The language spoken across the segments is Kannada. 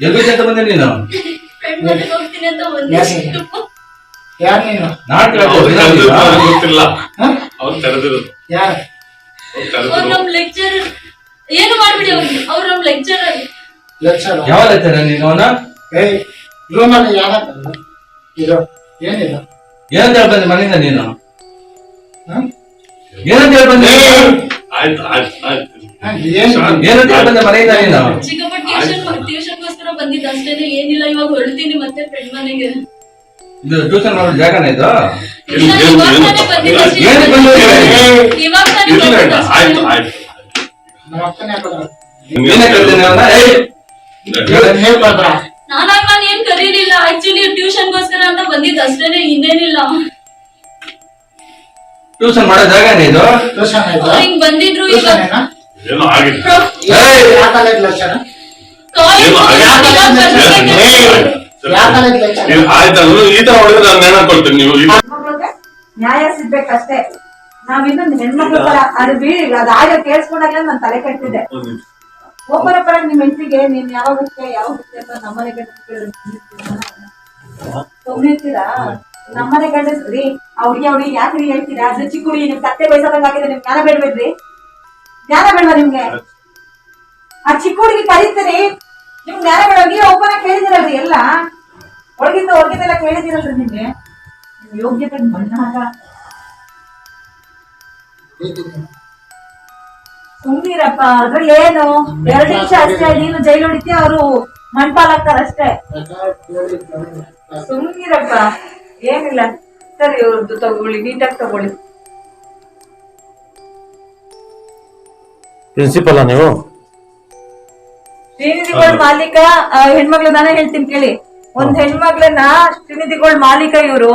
ಅಂತ ಬಂದೆ ನೀನು? ಫ್ರೆಂಡ್ ಮನೆಗೆ ಹೋಗ್ತೀನಿ ಅಂತ ಯಾಕೆ? ಬಂದಿದ್ದು ಯಾರು ನೀನು? ನಾಟಕ ಗೊತ್ತಿಲ್ಲ? ಅವ್ರು ಕರೆದಿರೋದು. ಯಾರು? ಅವ್ರು ನಮ್ ಏನು ಮಾಡ್ಬಿಡಿ ಅವ್ರು? ಅವ್ರು ನಮ್ ಲೆಕ್ಚರ್ ಲೆಕ್ಚರ್ ಯಾವ ಲೆಕ್ಚರ್ ನೀನು ಅವನ ಏಯ್ ರೂಮಲ್ಲಿ ಯಾರ ಇರೋ ಏನಿಲ್ಲ ಏನಂತ ಹೇಳಿ ಬಂದೆ ಮನೆಯಿಂದ ನೀನು? ಹ? ಏನಂತ ಹೇಳಿ ಬಂದೆ ಆಯ್ತು ಆಯ್ತು ಆಯ್ತು. ಹ, ಏನು ಏನಂತ ಹೇಳಿ ಬಂದೆ ಮನೆಯಿಂದ ನೀನು? ಟ್ಯೂಷನ್ ಬಂದಿದ್ದು ಅಷ್ಟೇನೆ ಏನಿಲ್ಲ ಇವಾಗ ಹೊರಡ್ತೀನಿ ಮತ್ತೆ ಫ್ರೆಂಡ್ ಮನೆಗೆ. ಇದು ಟ್ಯೂಷನ್ ಮಾಡೋ ಜಾಗನ ಇದು? ಇಲ್ಲ, ಏನು- ಇವಾಗ ತಾನೇ ಬಂದಿದ್ದು ಅಷ್ಟೇ. ಏನಕ್ಕೆ ಬಂದಿದ್ದು? ಇವಾಗ ತಾನೇ ಬಂದಿದ್ದು ಅಷ್ಟೇ. ಆಯ್ತು ಆಯ್ತು ನಮ್ಮ ಅಪ್ಪನೇ ಹಾಕೋದು. ಏನೇ ಕೇಳ್ತೇನೆ ಅವನ ಏಯ್! ನೀವು ಬರ್ದ್ರ ನಾನಾಗ ನಾನು ಏನ್ ಕರೀಲಿಲ್ಲ ಆಕ್ಚುಲಿ ಟ್ಯೂಷನ್ಗೋಸ್ಕರ ಅಂತ ಬಂದಿದ್ದ ಅಷ್ಟೇನೆ ಇನ್ನೇನಿಲ್ಲ. ಟ್ಯೂಷನ್ ಮಾಡೋ ಜಾಗನೇ ಇದು? ಟ್ಯೂಷನ್ ಆಯ್ತು ಹಿಂಗ್ ಬಂದಿದ್ರು ಈಗ ಲಕ್ಷಣ ಏನಾ? ಏನೋ ಆಗಿದೆ. ಏಯ್! ಯಾವ ಕಾಲೇಜ್ ನೀವು ಆಯ್ತು ಅಂದ್ರೆ ಈ ತರ ಹೊಡೆದ್ರೆ ನಾನು ನೇಣ ಕೊಡ್ತೀನಿ ನೀವು ನ್ಯಾಯ ಸಿಗ್ಬೇಕಷ್ಟೇ ನಾವಿನ್ನು ಹೆಣ್ಮಕ್ಳ ಪರ ಅದು ಬೀಳಿ ಅದು ಆಗ ಕೇಳಿಸ್ಕೊಂಡಾಗ ನಾನು ತಲೆ ಕೆಟ್ಟಿದ್ದೆ ಒಬ್ಬರ ಪರ ನಿಮ್ ಹೆಂಡತಿಗೆ ನೀನ್ ಯಾವಾಗ ಹುಟ್ಟೆ ಯಾವಾಗ ಹುಟ್ಟೆ ಅಂತ ನಮ್ಮನೆ ಗಂಡಿರ್ತೀರಾ ನಮ್ಮನೆ ಗಂಡಸ್ರಿ ಆ ಹುಡುಗಿ ಅವ್ರಿಗೆ ಯಾಕ್ರಿ ಹೇಳ್ತೀರಾ ಅದು ಚಿಕ್ಕ ಹುಡುಗಿ ನಿಮ್ ತತ್ತೆ ಬಯಸದಂಗ ಆಗಿದೆ ನಿಮ್ ಜ್ಞಾನ ಬೇಡ್ಬೇಡ್ರಿ ಜ್ಞಾನ ಬೇಡ ನಿಮ್ಗೆ ಆ ಚಿಕ್ಕ ಹುಡುಗಿ ಕರೀತೀರಿ. ನಿಮ್ ನೆರಗಳಿಗೆ ಒಬ್ಬನ ಕೇಳಿದಿರಲ್ರಿ ಎಲ್ಲ. ಒಳಗಿಂದ ಹೊರಗಿಂದೆಲ್ಲ ಕೇಳಿದಿರಲ್ರಿ ನಿಮ್ಗೆ. ನಿಮ್ ಯೋಗ್ಯತೆ ಮಣ್ಣಾಗ ಸುಮ್ನಿರಪ್ಪ ಅದ್ರಲ್ಲಿ ಏನು? ಎರಡು ನಿಮಿಷ ಅಷ್ಟೇ ನೀನು ಜೈಲು ಹೊಡಿತೀಯ, ಅವರು ಮಣ್ಪಾಲಾಗ್ತಾರ ಅಷ್ಟೇ. ಸುಮ್ನಿರಪ್ಪ. ಏನಿಲ್ಲ. ಸರಿ ಇವ್ರದ್ದು ತಗೊಳ್ಳಿ, ನೀಟಾಗಿ ತಗೊಳ್ಳಿ. ಪ್ರಿನ್ಸಿಪಲ್ ನೀವು? ಶ್ರೀನಿಧಿಗಳ ಮಾಲೀಕ ಹೆಣ್ಮಗ್ಳ ನಾನೇ ಹೇಳ್ತೀನಿ ಕೇಳಿ. ಒಂದ್ ಹೆಣ್ಮಗ್ಳನ್ನ ಶ್ರೀನಿಧಿಗಳ ಮಾಲೀಕ ಇವರು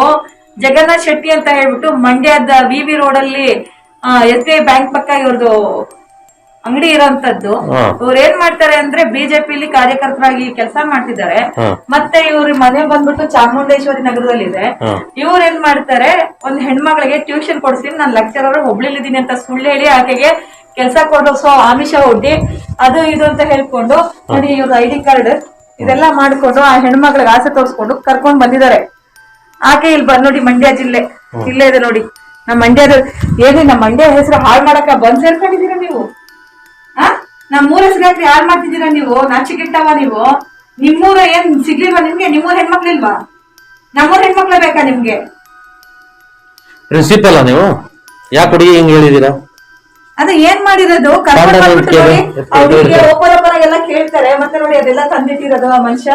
ಜಗನ್ನಾಥ್ ಶೆಟ್ಟಿ ಅಂತ ಹೇಳ್ಬಿಟ್ಟು ಮಂಡ್ಯದ ವಿ ವಿ ರೋಡ್ ಅಲ್ಲಿ ಎಸ್ ಬಿ ಐ ಬ್ಯಾಂಕ್ ಪಕ್ಕ ಇವ್ರದ್ದು ಅಂಗಡಿ ಇರೋಂತದ್ದು. ಇವ್ರು ಏನ್ ಮಾಡ್ತಾರೆ ಅಂದ್ರೆ ಬಿಜೆಪಿಲಿ ಕಾರ್ಯಕರ್ತರಾಗಿ ಕೆಲಸ ಮಾಡ್ತಿದ್ದಾರೆ. ಮತ್ತೆ ಇವ್ರ ಮನೆ ಬಂದ್ಬಿಟ್ಟು ಚಾಮುಂಡೇಶ್ವರಿ ನಗರದಲ್ಲಿದೆ. ಇದೆ ಇವ್ರು ಏನ್ ಮಾಡ್ತಾರೆ ಒಂದ್ ಹೆಣ್ಮಗಳಿಗೆ ಟ್ಯೂಷನ್ ಕೊಡ್ತೀನಿ ನಾನು ಲೆಕ್ಚರರ್ ಹುಬ್ಳಿಲಿದ್ದೀನಿ ಅಂತ ಸುಳ್ಳು ಹೇಳಿ ಆಕೆಗೆ ಕೆಲಸ ಸೊ ಆಮಿಷ ಒಡ್ಡಿ ಅದು ಇದು ಅಂತ ಹೇಳ್ಕೊಂಡು ನೋಡಿ ಇವ್ರ ಐ ಡಿ ಕಾರ್ಡ್ ಇದೆಲ್ಲ ಮಾಡ್ಕೊಂಡು ಆ ಹೆಣ್ಮಕ್ಳಿಗೆ ಆಸೆ ತೋರಿಸ್ಕೊಂಡು ಕರ್ಕೊಂಡು ಬಂದಿದ್ದಾರೆ. ಆಕೆ ಇಲ್ಲಿ ಬಂದ್ ನೋಡಿ ಮಂಡ್ಯ ಜಿಲ್ಲೆ. ಇಲ್ಲೇ ಇದೆ ನೋಡಿ. ನಮ್ಮ ಮಂಡ್ಯದ ಏನೇ ನಮ್ಮ ಮಂಡ್ಯ ಹೆಸರು ಹಾಳು ಮಾಡಕ ಬಂದ್ ಸೇರ್ಕೊಂಡಿದ್ದೀರಾ ನೀವು? ಆ? ನಮ್ಮೂರ ಹೆಸರು ಹಾಳು ಮಾಡ್ತಿದ್ದೀರಾ ನೀವು? ನಾಚಿಕೆಟ್ಟವ ನೀವು? ನಿಮ್ಮೂರ ಏನ್ ಸಿಗ್ಲಿಲ್ವಾ ನಿಮ್ಗೆ? ನಿಮ್ಮೂರ ಹೆಣ್ಮಕ್ಳಿಲ್ವಾ? ನಮ್ಮೂರ ಹೆಣ್ಮಕ್ಳೇ ಬೇಕಾ ನಿಮ್ಗೆ? ಪ್ರಿನ್ಸಿಪಲ್ ನೀವು? ಯಾಕೆ ಹುಡುಗಿ ಹಿಂಗ್ ಹೇಳಿದೀರಾ ಅದು ಏನ್ ಮಾಡಿರೋದು? ಕರ್ಕೊಂಡು ಬಂದ್ಬಿಟ್ಟು ನೋಡಿ ಅವ್ರಿಗೆ ಎಲ್ಲ ಕೇಳ್ತಾರೆ ಮತ್ತೆ ನೋಡಿ ಅದೆಲ್ಲ ತಂದಿಟ್ಟಿರೋದು ಆ ಮನುಷ್ಯ.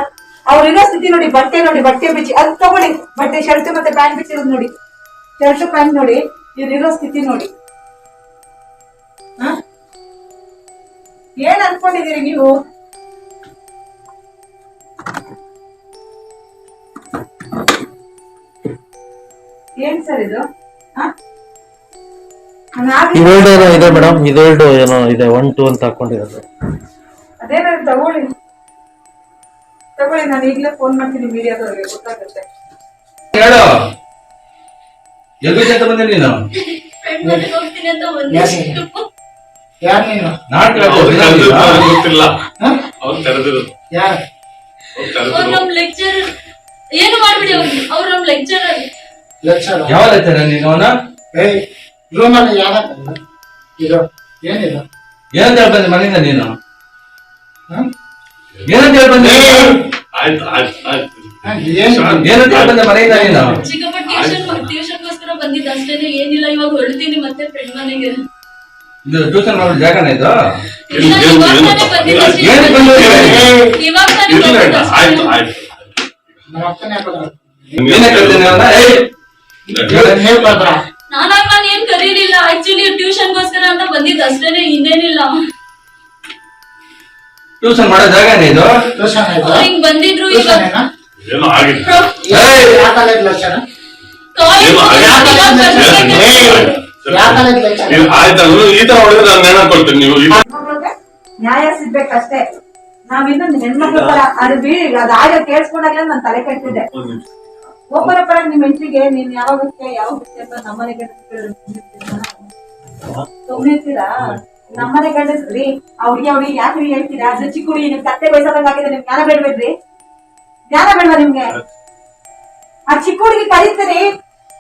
ಅವ್ರಿರೋ ಸ್ಥಿತಿ ನೋಡಿ ಬಟ್ಟೆ ನೋಡಿ ಬಟ್ಟೆ ಬಿಚ್ಚಿ ಅದ್ ತಗೊಳ್ಳಿ ಬಟ್ಟೆ ಶರ್ಟ್ ಮತ್ತೆ ಪ್ಯಾಂಟ್ ಬಿಚ್ಚಿರೋದು ನೋಡಿ. ಶರ್ಟ್ ಪ್ಯಾಂಟ್ ನೋಡಿ ಇವ್ರಿರೋ ಸ್ಥಿತಿ ನೋಡಿ. ಹ? ಏನ್ ಅನ್ಕೊಂಡಿದೀರಿ ನೀವು? ಏನ್ ಸರ್ ಇದು? ಹ? ನಾನ್ ಇವೆರಡು ಏನೋ ಇದೆ ಮೇಡಮ್. ಇದೆರಡು ಏನೋ ಇದೆ. ಒನ್ ಟೂ ಅಂತ ಹಾಕೊಂಡಿರೋದು. ಅದೇನಾದ್ರು ತಗೊಳ್ಳಿ. ತಗೊಳ್ಳಿ ನಾನು ಈಗಲೇ ಫೋನ್ ಮಾಡ್ತೀನಿ ಮೀಡಿಯಾದವ್ರಿಗೆ ಗೊತ್ತಾಗುತ್ತೆ. ಹೇಳು. ಎಲ್ಲಿ ಅಂತ ಬಂದೆ ನೀನು? ಹೋಗ್ತೀನಿ ಅಂತ ಯಾಕೆ? ಬಂದಿದ್ದು ಯಾರು ನೀನು ನಾಟಕ ಗೊತ್ತಿಲ್ಲ. ಹ? ಅವ್ರು ಕರೆದಿರೋದು. ಯಾರು? ಅವ್ರು ಅವ್ರು ಕರೆದಿರೋದು ನಮ್ ಲೆಕ್ಚರ್ ಏನು ಮಾಡ್ಬಿಡಿ ಅವ್ರು? ಅವ್ರು ನಮ್ ಲೆಕ್ಚರ್ ಲೆಕ್ಚರ್ ಯಾವ ಲೆಕ್ಚರ್ ನೀನು ಅವನ? ಏಯ್ ಇದು ಏನಿಲ್ಲ ಏನಂತ ಹೇಳಿ ಮನೆಯಿಂದ ನೀನು? ಹ? ಏನಂತ ಹೇಳಿ ಬಂದೆ ಆಯ್ತು ಆಯ್ತು ಆಯ್ತು. ಏನಂತ ಬಂದೆ ಮನೆಯಿಂದ ನೀನು? ಚಿಕ್ಕಪ್ಪ ಟ್ಯೂಷನ್ ಟ್ಯೂಷನ್ಗೋಸ್ಕರ ಬಂದಿದ್ದು ಅಷ್ಟೇನೆ ಏನಿಲ್ಲ ಇವಾಗ ಹೊರಡ್ತೀನಿ ಮತ್ತೆ ಫ್ರೆಂಡ್ ಮನೆಗೆ. ಇದು ಟ್ಯೂಷನ್ ಮಾಡೋ ಜಾಗನ ಇದು? ಏನು-. ಆಯ್ತು ಆಯ್ತು. ನಮ್ಮ ಅಪ್ಪನೇ ಹಾಕೋದು. ಏನೇ ಬರ್ದ್ರ ನಾನಾಗ ನಾನು ಏನ್ ಕರೀಲಿಲ್ಲ ಆಕ್ಚುಲಿ ಟ್ಯೂಷನ್ಗೋಸ್ಕರ ಅಂತ ಬಂದಿದ್ದು. ಅಷ್ಟೇನೆ ಇನ್ನೇನಿಲ್ಲ. ಟ್ಯೂಷನ್ ಮಾಡೋ ಇದು? ಟ್ಯೂಷನ್ ಆಯ್ತು ಬಂದಿದ್ರು ಈಗ. ಟ್ಯೂಷನ್ ಏನಾ? ಏನೋ ಆಗಿದೆ ಏಯ್! ಯಾವ ಕಾಲೇಜ್ ಲೆಕ್ಚರ್ ಕಾಲೇಜ್ ಏನು ಹೋಗಿ ಆಗಿದೆ? ಇವಾಗ ಬರ್ಬೇಕು. ಏಯ್! ಯಾವ ಕಾಲೇಜ್ ಲೆಕ್ಚರ್ ನೀವು ಈ ತರ ಹೊಡೆದ್ರೆ ನಾನು ನೇಣ ಕೊಡ್ತೀನಿ ನೀವು. ಈ- ಹೆಣ್ಮಕ್ಳಿಗೆ ನ್ಯಾಯ ಸಿಗ್ಬೇಕಷ್ಟೇ. ನಾವಿನ್ನೊಂದು ಹೆಣ್ಮಕ್ಳು ಅದು ಬೀಳಿ ಅದು ಆಗ ಕೇಳಿಸ್ಕೊಂಡಾಗಲೇ ನಾನು ತಲೆ ಕೆಟ್ಟಿದ್ದೆ ಒಬ್ಬರ ಪರ ನಿಮ್ಮ ಹೆಂಡತಿಗೆ ನೀನ್ ಯಾವಾಗ ಯಾವಾಗ ನಮ್ಮನೆ ಸುಮ್ನಿರ್ತೀರಾ ನಮ್ಮನೆ ಗಂಡಸ್ರಿ, ಅವ್ರಿಗೆ ಅವ್ರಿಗೆ ಯಾಕೆ ಹೇಳ್ತೀರಾ? ಅದ್ರ ಚಿಕ್ಕ ಹುಡುಗಿ ನಿಮ್ ತಟ್ಟೆ ಬಯಸದಂಗ ಜ್ಞಾನ ಬೇಡ್ಬೇಡ್ರಿ. ಜ್ಞಾನ ಬೇಡ್ವಾ ನಿಮ್ಗೆ? ಆ ಚಿಕ್ಕ ಹುಡುಗಿ ಕರೀತೀರಿ.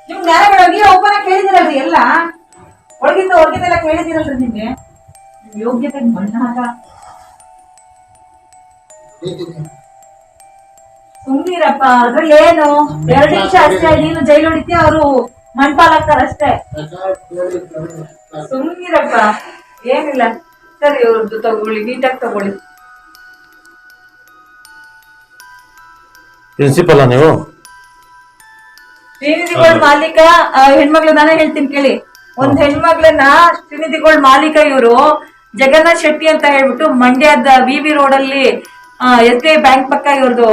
ನಿಮ್ ಜ್ಞಾನ ಬೇಡ ನೀವು ಒಬ್ಬನ ಕೇಳಿದಿರಲ್ರಿ ಎಲ್ಲ. ಒಳಗಿಂದ ಹೊರಗಿಂದೆಲ್ಲ ಕೇಳಿದಿರಲ್ರಿ ನಿಮ್ಗೆ? ಯೋಗ್ಯತೆ ಯೋಗ್ಯತೆ ಮಣ್ಣಾಗ. ಸುಮ್ಮನಿರಪ್ಪ ಅದ್ರಲ್ಲಿ ಏನು? ಎರಡು ನಿಮಿಷ ಅಷ್ಟೇ ನೀನು ಜೈಲು ಹೊಡಿತೀಯ ಅವರು ಮಣ್ಪಾಲಾಗ್ತಾರಷ್ಟೇ ಅಷ್ಟೇ. ಸುಮ್ಮನಿರಪ್ಪ ಏನಿಲ್ಲ. ಸರಿ ಇವ್ರದ್ದು ತಗೊಳ್ಳಿ ನೀಟಾಗಿ ತಗೊಳ್ಳಿ. ಪ್ರಿನ್ಸಿಪಲ್ ನೀವು? ಶ್ರೀನಿಧಿಗಳ ಮಾಲೀಕ ಆ, ಹೆಣ್ಮಗ್ಳು ನಾನೇ ಹೇಳ್ತೀನಿ ಕೇಳಿ. ಒಂದ್ ಹೆಣ್ಮಗ್ಳನ್ನ ಶ್ರೀನಿಧಿಗಳ ಮಾಲೀಕ ಇವರು ಜಗನ್ನಾಥ್ ಶೆಟ್ಟಿ ಅಂತ ಹೇಳ್ಬಿಟ್ಟು ಮಂಡ್ಯದ ವಿ ವಿ ರೋಡ್ ಅಲ್ಲಿ ಎಸ್ ಬಿ ಐ ಬ್ಯಾಂಕ್ ಪಕ್ಕ ಇವ್ರದ್ದು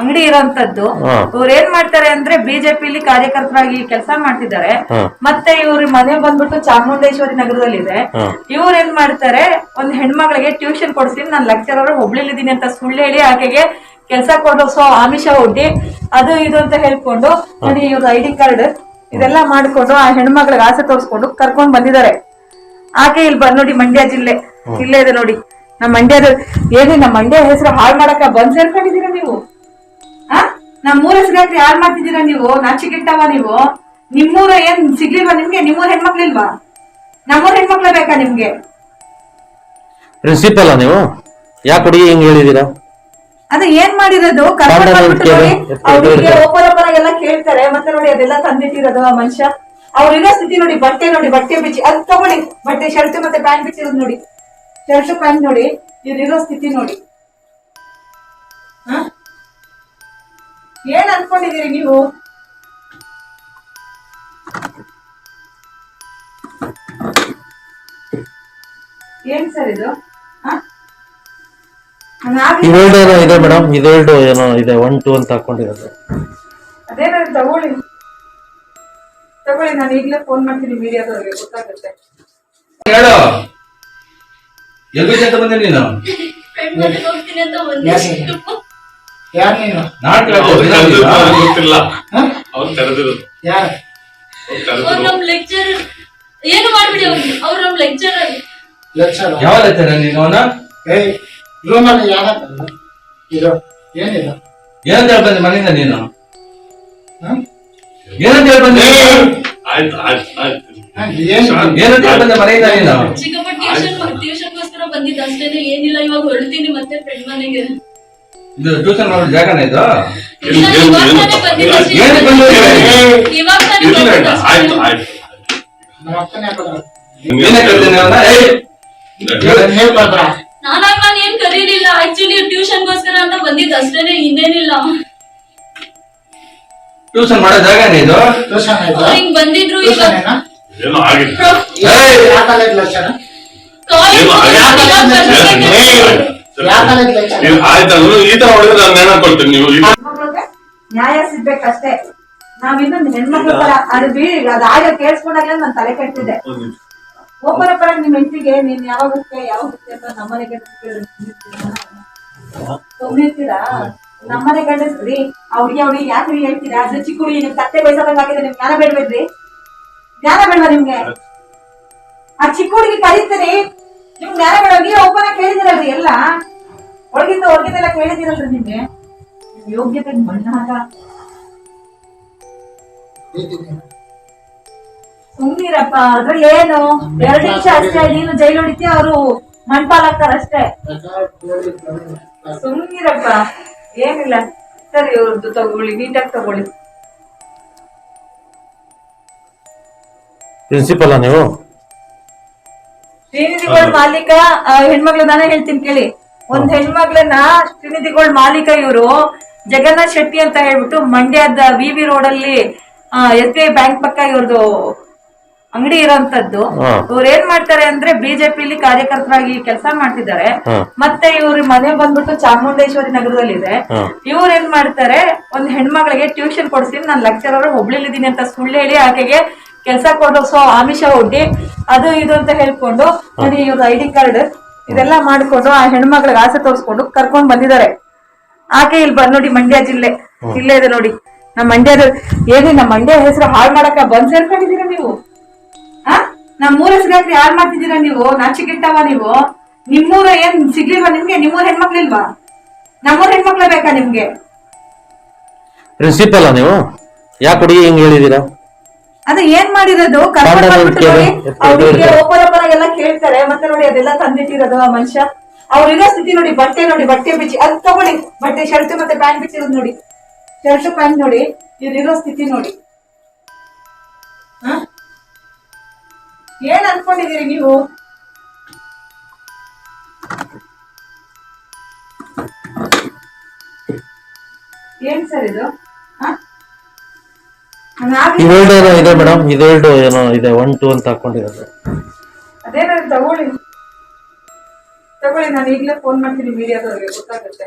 ಅಂಗಡಿ ಇರೋಂತದ್ದು. ಇವ್ರು ಏನ್ ಮಾಡ್ತಾರೆ ಅಂದ್ರೆ ಬಿಜೆಪಿಲಿ ಕಾರ್ಯಕರ್ತರಾಗಿ ಕೆಲಸ ಮಾಡ್ತಿದ್ದಾರೆ. ಮತ್ತೆ ಇವ್ರ ಮನೆ ಬಂದ್ಬಿಟ್ಟು ಚಾಮುಂಡೇಶ್ವರಿ ನಗರದಲ್ಲಿದೆ. ಇದೆ ಇವ್ರು ಏನ್ ಮಾಡ್ತಾರೆ ಒಂದ್ ಹೆಣ್ಮಗಳಿಗೆ ಟ್ಯೂಷನ್ ಕೊಡ್ತೀನಿ ನಾನು ಲೆಕ್ಚರರ್ ಹುಬ್ಳಿಲಿದ್ದೀನಿ ಅಂತ ಸುಳ್ಳು ಹೇಳಿ ಆಕೆಗೆ ಕೆಲಸ ಸೊ ಆಮಿಷ ಒಡ್ಡಿ ಅದು ಇದು ಅಂತ ಹೇಳ್ಕೊಂಡು ನೋಡಿ ಇವ್ರ ಐ ಡಿ ಕಾರ್ಡ್ ಇದೆಲ್ಲ ಮಾಡ್ಕೊಂಡು ಆ ಹೆಣ್ಮಗಳಿಗೆ ಆಸೆ ತೋರಿಸ್ಕೊಂಡು ಕರ್ಕೊಂಡ್ ಬಂದಿದ್ದಾರೆ. ಆಕೆ ಇಲ್ಲಿ ಬಂದ್ ನೋಡಿ ಮಂಡ್ಯ ಜಿಲ್ಲೆ. ಇಲ್ಲೇ ಇದೆ ನೋಡಿ. ನಮ್ಮ ಮಂಡ್ಯದ ಏನೇ ನಮ್ಮ ಮಂಡ್ಯ ಹೆಸರು ಹಾಳು ಮಾಡಕ ಬಂದ್ ಸೇರ್ಕೊಂಡಿದ್ದೀರಾ ನೀವು? ಆ ನಮ್ಮ ಊರ ಹೆಸರು ಯಾಕೆ ಹಾಳು ಮಾಡ್ತಿದ್ದೀರಾ ನೀವು? ನಾಚಿಕೆಟ್ಟವ ನೀವು? ನಿಮ್ಮೂರ ಏನ್ ಸಿಗ್ಲಿಲ್ವಾ ನಿಮ್ಗೆ? ನಿಮ್ಮೂರ ಹೆಣ್ಮಕ್ಳಿಲ್ವಾ? ನಮ್ಮೂರ ಹೆಣ್ಮಕ್ಳೇ ಬೇಕಾ ನಿಮ್ಗೆ? ಪ್ರಿನ್ಸಿಪಲ್ ನೀವು? ಯಾಕೆ ಹುಡುಗಿ ಹಿಂಗ್ ಹೇಳಿದೀರಾ? ಅದು ಏನ್ ಮಾಡಿರೋದು? ಕರ್ಕೊಂಡ್ ಕಾಂಡ ಬಂದ್ಬಿಟ್ಟು ನೋಡಿ. ಅವ್ರಿಗೆ ಒಬ್ಬರ ಎಲ್ಲ ಕೇಳ್ತಾರೆ. ಮತ್ತೆ ನೋಡಿ ಅದೆಲ್ಲ ತಂದಿಟ್ಟಿರೋದು ಆ ಮನುಷ್ಯ. ಅವ್ರಿರೋ ಸ್ಥಿತಿ ನೋಡಿ ಬಟ್ಟೆ ನೋಡಿ ಬಟ್ಟೆ ಬಿಚ್ಚಿ. ಅದ್ ತಗೊಳ್ಳಿ. ಬಟ್ಟೆ ಶರ್ಟ್ ಮತ್ತೆ ಪ್ಯಾಂಟ್ ಬಿಚ್ಚಿರೋದು ನೋಡಿ. ಶರ್ಟ್ ಪ್ಯಾಂಟ್ ನೋಡಿ. ಇವ್ರಿರೋ ಸ್ಥಿತಿ ನೋಡಿ. ಏನ್ ಅನ್ಕೊಂಡಿದೀರಿ ನೀವು? ಏನ್ ಸರ್ ಇದು? ಇವೆರಡು ಏನೋ ಇದೆ ಮೇಡಮ್. ಇದೆರಡು ಏನೋ ಇದೆ. ಒನ್ ಟೂ ಅಂತ ಹಾಕೊಂಡಿರೋದು. ಅದೇನಾದ್ರು ತಗೊಳ್ಳಿ. ತಗೊಳ್ಳಿ ನಾನು ಈಗಲೇ ಫೋನ್ ಮಾಡ್ತೀನಿ ಮೀಡಿಯಾದವ್ರಿಗೆ. ಗೊತ್ತಾಗುತ್ತೆ. ಹೇಳು. ಎಲ್ಲಿ ಅಂತ ಬಂದೆ ನೀನು ಹೋಗ್ತೀನಿ ಅಂತ ಯಾರು ನೀನು ಗೊತ್ತಿಲ್ಲ? ಅವ್ರು ಕರೆದಿರೋದು. ಯಾರು? ಅವ್ರು ಅವ್ರು ನಮ್ ಲೆಕ್ಚರ್ ಏನು ಮಾಡ್ಬಿಡಿ ಅವ್ರಿಗೆ ಅವ್ರು ನಮ್ ಲೆಕ್ಚರರ್ ಲೆಕ್ಚರ್ ಯಾವ ಲೆಕ್ಚರ್ ನೀನು ಅವನ? ಏಯ್ ರೂಮಲ್ಲಿ ಯಾರ ಇದು ಏನಿದು ಏನಂತ ಹೇಳಿ ಬಂದೆ ಮನೆಯಿಂದ ನೀನು? ಏನಂತ ಆಯ್ತು ಆಯ್ತು ಆಯ್ತು. ಹ, ಏನು ಏನಂತ ಹೇಳಿ ಮನೆಯಿಂದ ನೀನು? ಚಿಕ್ಕಪ್ಪ ಟ್ಯೂಷನ್ ಟ್ಯೂಷನ್ಗೋಸ್ಕರ ಬಂದಿದ್ದ ಅಷ್ಟೇನೆ ಏನಿಲ್ಲ ಇವಾಗ ಹೊರಡ್ತೀನಿ ಮತ್ತೆ ಫ್ರೆಂಡ್ ಮನೆಗೆ. ಇದು ಟ್ಯೂಷನ್ ಮಾಡೋ ಜಾಗನ ಇದು? ಏನು- ಅಷ್ಟೇ. ಆಯ್ತು ಆಯ್ತು. ನೀನೇ ಕಲ್ತೀನಿ ಅವನ ಏಯ್! ನೀವು ನಾನಾಗ ನಾನು ಏನ್ ಕರೀಲಿಲ್ಲ. ಆಕ್ಚುಲಿ ಟ್ಯೂಷನ್ ಗೋಸ್ಕರ ಅಂತ ಬಂದಿದ್ದು. ಅಷ್ಟೇನೆ ಇನ್ನೇನಿಲ್ಲ. ಟ್ಯೂಷನ್ ಮಾಡೋ ಜಾಗನ ಇದು? ಟ್ಯೂಷನ್ ಆಯ್ತು ಹಿಂಗ್ ಬಂದಿದ್ರು ಈಗ ಏನಾ ಆಗಿದೆ. ಏಯ್! ಕಾಲೇಜ್ ಆಯ್ತು ಈ ತರ ಹೊಡೆದ್ರೆ ನಾನು ನೀವು ನ್ಯಾಯ ಸಿಗ್ಬೇಕಷ್ಟೇ. ನಾವ್ ಇನ್ನೊಂದು ಹೆಣ್ಮಕ್ಳ ತರ ಅದು ಬೀಳಿ ಅದಾಗ ಕೇಳಿಸ್ಕೊಂಡಾಗ ಕೇಳಿಸ್ಕೊಂಡಾಗ್ಲೇ ನನ್ ತಲೆ ಕೆಟ್ಟಿದೆ. ಒಬ್ಬರ ಪರ ನಿಮ್ ಹೆಂಡತಿಗೆ ನೀನ್ ಯಾವಾಗ ಹೋಗ್ತೀಯ ಯಾವಾಗ ಹೋಗ್ತೀಯ ಅಂತ ನಮ್ಮನೆ ಸುಮ್ನಿರ್ತೀರಾ? ನಮ್ಮನೆ ಗಂಡಸ್ರಿ ಅವ್ರಿಗೆ ಅವ್ರಿಗೆ ಯಾಕೆ ಹೇಳ್ತೀರಾ? ಅದು ಚಿಕ್ಕ ಹುಡುಗಿ ನಿಮ್ ತಟ್ಟೆ ಬಯಸದಂಗ ನಿಮ್ ನಿಮ್ಗೆ ಜ್ಞಾನ ಬೇಡ್ಬೇಡ್ರಿ ಜ್ಞಾನ ಬೇಡವಾ ನಿಮ್ಗೆ? ಆ ಚಿಕ್ಕ ಹುಡುಗಿ ಕರೀತೀರಿ ನಿಮ್ ಬೇಡ ನೀವು ಒಬ್ಬನ ಕೇಳಿದಿರಲ್ರಿ ಎಲ್ಲ? ಒಳಗಿಂದ ಹೊರಗಿಂದೆಲ್ಲ ಕೇಳಿದಿರಲ್ರಿ ನಿಮ್ಗೆ? ನಿಮ್ ಯೋಗ್ಯತೆ ಮಣ್ಣಾಗ ಸುಮ್ನಿರಪ್ಪ ಅದ್ರಲ್ಲಿ ಏನು? ಎರಡು ನಿಮಿಷ ಅಷ್ಟೇ, ನೀನು ಜೈಲು ಹೊಡಿತಿ ಅವರು ಮಣ್ಪಾಲಾಗ್ತಾರ ಅಷ್ಟೇ. ಸುಮ್ನಿರಪ್ಪ, ಏನಿಲ್ಲ. ಸರಿ ಇವ್ರದ್ದು ತಗೊಳ್ಳಿ, ನೀಟಾಗಿ ತಗೊಳ್ಳಿ. ಪ್ರಿನ್ಸಿಪಲ್ ನೀವು? ಶ್ರೀನಿಧಿಗಳ ಮಾಲೀಕ ಹೆಣ್ಮಗ್ಳ ನಾನೇ ಹೇಳ್ತೀನಿ ಕೇಳಿ. ಒಂದ್ ಹೆಣ್ಮಗ್ಳನ್ನ ಶ್ರೀನಿಧಿಗಳ ಮಾಲೀಕ ಇವರು ಜಗನ್ನಾಥ್ ಶೆಟ್ಟಿ ಅಂತ ಹೇಳ್ಬಿಟ್ಟು ಮಂಡ್ಯದ ವಿ ವಿ ರೋಡ್ ಅಲ್ಲಿ ಎಸ್ ಬಿ ಐ ಬ್ಯಾಂಕ್ ಪಕ್ಕ ಇವ್ರದ್ದು ಅಂಗಡಿ ಇರೋಂತದ್ದು. ಇವ್ರು ಏನ್ ಮಾಡ್ತಾರೆ ಅಂದ್ರೆ ಬಿಜೆಪಿಲಿ ಕಾರ್ಯಕರ್ತರಾಗಿ ಕೆಲಸ ಮಾಡ್ತಿದ್ದಾರೆ. ಮತ್ತೆ ಇವ್ರ ಮನೆ ಬಂದ್ಬಿಟ್ಟು ಚಾಮುಂಡೇಶ್ವರಿ ನಗರದಲ್ಲಿದೆ. ಇದೆ ಇವ್ರು ಏನ್ ಮಾಡ್ತಾರೆ ಒಂದ್ ಹೆಣ್ಮಗಳಿಗೆ ಟ್ಯೂಷನ್ ಕೊಡ್ತೀನಿ ನಾನು ಲೆಕ್ಚರರ್ ಹುಬ್ಳಿಲಿದ್ದೀನಿ ಅಂತ ಸುಳ್ಳು ಹೇಳಿ ಆಕೆಗೆ ಕೆಲಸ ಸೊ ಆಮಿಷ ಒಡ್ಡಿ ಅದು ಇದು ಅಂತ ಹೇಳ್ಕೊಂಡು ನನಗೆ ಇವ್ರ ಐ ಡಿ ಕಾರ್ಡ್ ಇದೆಲ್ಲ ಮಾಡ್ಕೊಂಡು ಆ ಹೆಣ್ಮಕ್ಳಿಗೆ ಆಸೆ ತೋರಿಸ್ಕೊಂಡು ಕರ್ಕೊಂಡ್ ಬಂದಿದ್ದಾರೆ. ಆಕೆ ಇಲ್ಲಿ ಬಂದ್ ನೋಡಿ ಮಂಡ್ಯ ಜಿಲ್ಲೆ. ಇಲ್ಲೇ ಇದೆ ನೋಡಿ. ನಮ್ಮ ಮಂಡ್ಯದ ಏನೇ ನಮ್ಮ ಮಂಡ್ಯ ಹೆಸರು ಹಾಳು ಮಾಡಕ ಬಂದ್ ಸೇರ್ಕೊಂಡಿದೀರ ನೀವು? ಆ? ನಮ್ಮೂರ ಹೆಸರಾಕ್ರಿ ಹಾಳು ಮಾಡ್ತಿದ್ದೀರಾ ನೀವು? ನಾಚಿಕೆಟ್ಟವ ನೀವು? ನಿಮ್ಮೂರ ಏನ್ ಸಿಗ್ಲಿಲ್ವಾ ನಿಮ್ಗೆ? ನಿಮ್ಮೂರ ಹೆಣ್ಮಕ್ಳಿಲ್ವಾ? ನಮ್ಮೂರ ಹೆಣ್ಮಕ್ಳ ಬೇಕಾ ನಿಮ್ಗೆ? ಪ್ರಿನ್ಸಿಪಲ್ ನೀವು? ಯಾಕೆ ಹುಡುಗಿ ಹಿಂಗ್ ಹೇಳಿದೀರಾ ಅದು ಏನ್ ಮಾಡಿರೋದು? ಕರ್ಕೊಂಡ್ ಕಾಂಡ ಬಂದ್ಬಿಟ್ಟು ಕೇಳಿ, ನೋಡಿ ಅವ್ರಿಗೆ ಹಿಡಿದು. ಓಪನ್ ಆಗಿ ಎಲ್ಲ ಕೇಳ್ತಾರೆ. ಮತ್ತೆ ನೋಡಿ ಅದೆಲ್ಲ ತಂದಿಟ್ಟಿರೋದು ಆ ಮನುಷ್ಯ. ಅವ್ರಿರೋ ಸ್ಥಿತಿ ನೋಡಿ ಬಟ್ಟೆ ನೋಡಿ ಬಟ್ಟೆ ಬಿಚ್ಚಿ ಅದ್ ತಗೊಳ್ಳಿ. ಬಟ್ಟೆ ಶರ್ಟ್ ಮತ್ತೆ ಪ್ಯಾಂಟ್ ಬಿಚ್ಚಿರೋದು ನೋಡಿ. ಶರ್ಟ್ ಪ್ಯಾಂಟ್ ನೋಡಿ ಇವ್ರಿರೋ ಸ್ಥಿತಿ ನೋಡಿ. ಹ? ಏನ್ ಅನ್ಕೊಂಡಿದೀರಿ ನೀವು? ಏನ್ ಸರ್ ಇದು? ಹ? ಏನೋ ಇದೆ ಮೇಡಮ್. ಇದೆರಡು ಏನೋ ಇದೆ. ಒನ್ ಟು ಅಂತ ಹಾಕೊಂಡಿರೋದು. ನಾನು ತಗೊಳ್ಳಿ. ತಗೊಳ್ಳಿ ನಾನು ಈಗಲೇ ಫೋನ್ ಮಾಡ್ತೀನಿ ಮೀಡಿಯಾದವ್ರಿಗೆ ಗೊತ್ತಾಗುತ್ತೆ.